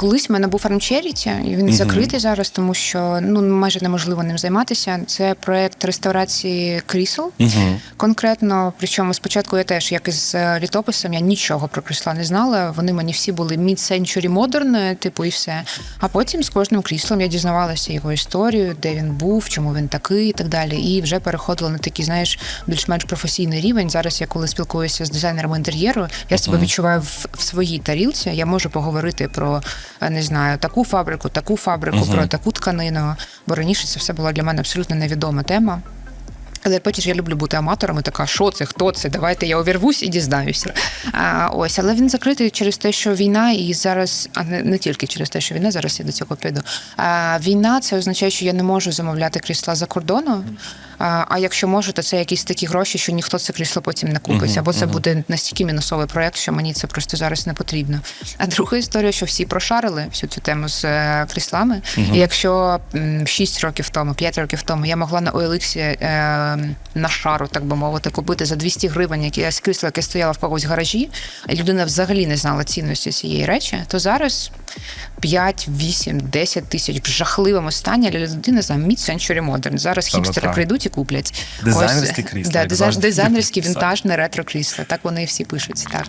Колись в мене був фармчеріті, і він закритий зараз, тому що ну майже неможливо ним займатися. Це проект реставрації крісел. Конкретно, причому спочатку я теж, як із е, літописом, я нічого про крісла не знала. Вони мені всі були mid-century modern, типу, і все. А потім з кожним кріслом я дізнавалася його історію, де він був, чому він такий, і так далі. І вже переходила на такий, знаєш, більш-менш професійний рівень. Зараз я коли спілкуюся з дизайнерами інтер'єру, я себе відчуваю в, в своїй тарілці. Я можу поговорити про е, не знаю таку фабрику, таку фабрику, про таку тканину. Бо раніше це все була для мене абсолютно невідома тема. Але потім я люблю бути аматором і така, що це, хто це? Давайте я увірвусь і дізнаюся. А, ось, але він закритий через те, що війна, і зараз, а не, не тільки через те, що війна, зараз я до цього піду. А, війна це означає, що я не можу замовляти крісла за кордону. А, якщо можу, то це якісь такі гроші, що ніхто це крісло потім не купить. Або це буде настільки мінусовий проєкт, що мені це просто зараз не потрібно. А друга історія, що всі прошарили всю цю тему з е, кріслами. І якщо м, 6 років тому, 5 років тому я могла на OLX е, на шару, так би мовити, купити за 200 гривень якесь крісло, яке стояло в когось в гаражі, і людина взагалі не знала цінності цієї речі, то зараз 5, 8, 10 тисяч в жахливому стані, але людина знає mid-century modern. Зараз Саме хіпстери прийдуть і куплять. Дизайнерські крісла, Да, дизайнерські вінтажне ретро крісла. Так вони всі пишуть. Так.